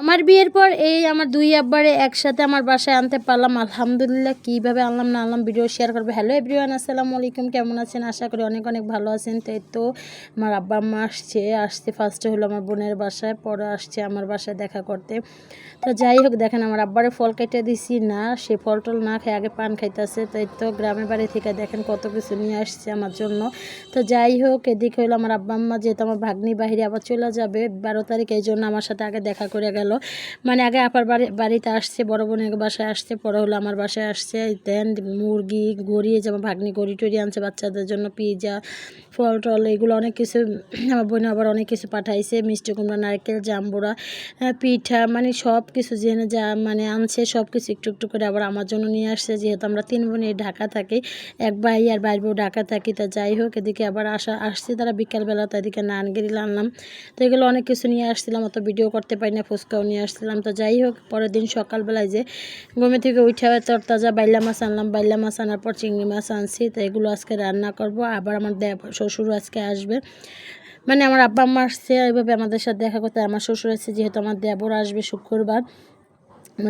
আমার বিয়ের পর এই আমার দুই আব্বারে একসাথে আমার বাসায় আনতে পারলাম। আলহামদুলিল্লাহ, কীভাবে আনলাম না আনলাম ভিডিও শেয়ার করবে। হ্যালো এভরিওয়ান আসসালামু আলাইকুম, কেমন আছেন? আশা করি অনেক অনেক ভালো আছেন। তাই তো আমার আব্বা, আম্মা আসছে। আসতে ফার্স্টে হলো আমার বোনের বাসায়, পরে আসছে আমার বাসায় দেখা করতে। তো যাই হোক, দেখেন আমার আব্বারে ফল কেটে দিছি। না, সে ফল টল না খেয়ে আগে পান খাইতেছে। তাই তো গ্রামের বাড়ি থেকে দেখেন কত কিছু নিয়ে আসছে আমার জন্য। তো যাই হোক, এদিকে হলো আমার আব্বা, আম্মা, যেহেতু আমার ভাগ্নি বাহিরে আবার চলে যাবে, বারো তারিখ, এই জন্য আমার সাথে আগে দেখা করে মানে আগে আপার বাড়ি বাড়িতে আসছে, বড় বোনের বাসায় আসছে, পরে হলো আমার বাসায় আসছে। দেন মুরগি গড়ি যেমন ভাগ্নি গড়ি টড়ি আনছে বাচ্চাদের জন্য, পিজা, ফল টল, এগুলো অনেক কিছু, আমার বোন আবার অনেক কিছু পাঠাইছে, মিষ্টি কুমড়া, নারকেল জাম্বুরা পিঠা মানে সব কিছু জেনে যা মানে আনছে সব কিছু একটু একটু করে আবার আমার জন্য নিয়ে আসছে। যেহেতু আমরা তিন বোনে ঢাকা থাকি, এক ভাই আর ভাই বউ ঢাকা থাকি, তা যাই হোক, এদিকে আবার আসা, আসছে তারা বিকালবেলা তো এদিকে নান গিরিল আনলাম। তো এগুলো অনেক কিছু নিয়ে আসছিলাম, অত ভিডিও করতে পারি না ফুচকাও নিয়ে আসছিলাম। তো যাই হোক, পরের দিন সকালবেলায় যে ঘুমে থেকে উঠে তরতাজা বাইলা মাছ আনলাম। বাইলা মাছ আনার পর চিংড়ি মাছ আনছি। তো এগুলো আজকে রান্না করব। আবার আমার শ্বশুর আজকে আসবে। মানে আমার আব্বা আম্মা আসছে। এইভাবে আমাদের সাথে দেখা করতে। আমার শ্বশুর আসছে যেহেতু আমার দেবর আসবে শুক্রবার।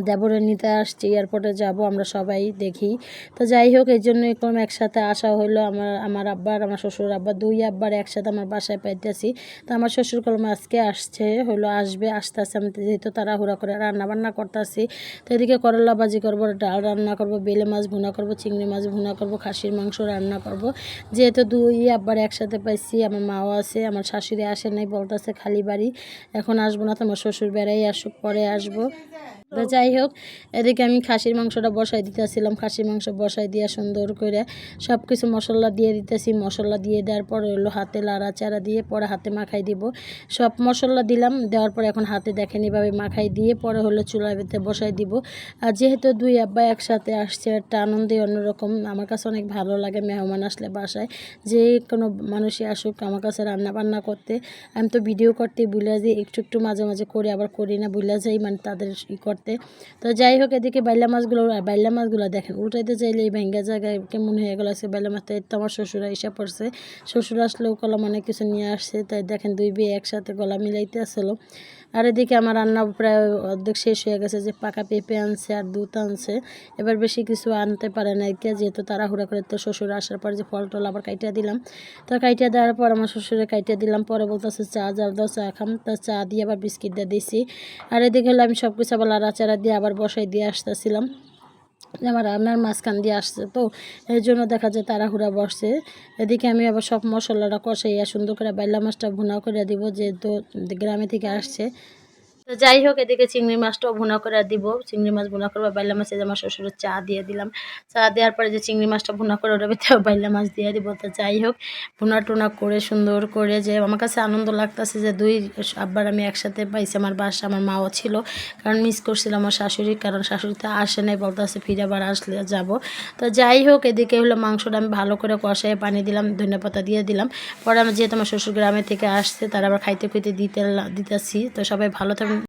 দেবরের নিতে আসছি, এয়ারপোর্টে যাব, আমরা সবাই দেখি। তো যাই হোক, এই জন্য এরকম একসাথে আসা হলো আমার আমার আব্বার, আমার শ্বশুর আব্বা, দুই আব্বার একসাথে আমার বাসায় পাইতেছি। তো আমার শ্বশুর কলম আজকে আসছে হলো আসবে আসতে আসতে আমি যেহেতু তাড়াহুড়া করে রান্না বান্না করতেছি, তো এদিকে করলা ভাজি করব, ডাল রান্না করব, বেলে মাছ ভুনা করব, চিংড়ি মাছ ভুনা করব, খাসির মাংস রান্না করব। যেহেতু দুই আব্বার একসাথে পাইছি, আমার মাও আছে, আমার শাশুড়ি আসে নাই, বলতেছে খালি বাড়ি। এখন আসব না, তো আমার শ্বশুর বেড়াই আসুক, পরে আসব। যাই হোক, এদিকে আমি খাসির মাংসটা বসাই দিতেছিলাম। খাসির মাংস বসাই দিয়ে সুন্দর করে সব কিছু মশলা দিয়ে দিতেছি। মশলা দিয়ে দেওয়ার পরে হলো হাতে লাড়াচাড়া দিয়ে পরে হাতে মাখাই দিব। সব মশলা দিলাম, দেওয়ার পরে এখন হাতে দেখেন এভাবে মাখাই দিয়ে পরে হলো চুলায় ভেতরে বসাই দিব। আর যেহেতু দুই আব্বা একসাথে আসছে, একটা আনন্দই অন্যরকম। আমার কাছে অনেক ভালো লাগে মেহমান আসলে বাসায়। যে কোনো মানুষই আসুক আমার কাছে রান্না বান্না করতে। আমি তো ভিডিও করতে ভুলে যাই, একটু একটু মাঝে মাঝে করি আবার করি না, ভুলে যাই মানে তাদের ই করতে। তো যাই হোক, এদিকে বাইলা মাছগুলো বাইলা মাছগুলো দেখেন উঠাইতে চাইলে এই ভেঙ্গা জায়গায় কেমন হয়ে গেলো আছে বাইলা মাছ তাই তো আমার শ্বশুরা এসে পড়ছে। শ্বশুর আসলেও কলম অনেক কিছু নিয়ে আসছে, তাই দেখেন দুই বিয়ে একসাথে গলা মিলাইতে আসলো। আর এদিকে আমার রান্না প্রায় অর্ধেক শেষ হয়ে গেছে, যে পাকা পেঁপে আনছে আর দুধ আনছে। এবার বেশি কিছু আনতে পারে না কে, যেহেতু তাড়াহুড়া করে তো শ্বশুর আসার পর যে ফল টল আবার কাইটা দিলাম। তো কাইটা দেওয়ার পর আমার শ্বশুরে কাইটা দিলাম, পরে বলতেছে চা, যাও দাও চা খাম। তা চা দিয়ে আবার বিস্কিট দিয়ে দিছি। আর এদিকে হলো আমি সব কিছু আবার লাড়াচাড়া দিয়ে আবার বসাই দিয়ে আসতেছিলাম। আমার রান্নার মাঝখান দিয়ে আসছে। তো এই জন্য দেখা যায় তাড়াহুড়া বসছে। এদিকে আমি আবার সব মশলাটা কষাইয়া সুন্দর করে বাইলা মাছটা ভুনা করে দিব, যেহেতু গ্রামে থেকে আসছে। তো যাই হোক, এদিকে চিংড়ি মাছটাও ভুনা করে দিব। চিংড়ি মাছ ভুনা করব, বাইলা মাছে আমার শ্বশুরের চা দিয়ে দিলাম। চা দেওয়ার পরে যে চিংড়ি মাছটা ভুনা করে ওটা ভিতরে বাইলা মাছ দিয়ে দিব। তো যাই হোক ভুনা টুনা করে, সুন্দর করে যে আমার কাছে আনন্দ লাগতেছে যে দুই আব্বার আমি একসাথে পাইছি, আমার বাসা, আমার মাও ছিল। কারণ মিস করছিল আমার শাশুড়ি, কারণ শাশুড়ি তো আসে নাই, বলতেছে ফিরে আবার আসলে যাব। তো যাই হোক, এদিকে হলো মাংসটা আমি ভালো করে কষায় পানি দিলাম ধনে পাতা দিয়ে দিলাম। পরে আমার যেহেতু আমার শ্বশুর গ্রামে থেকে আসছে, তারা আবার খাইতে খুঁতে দিতে দিতেছি। তো সবাই ভালো থাকবেন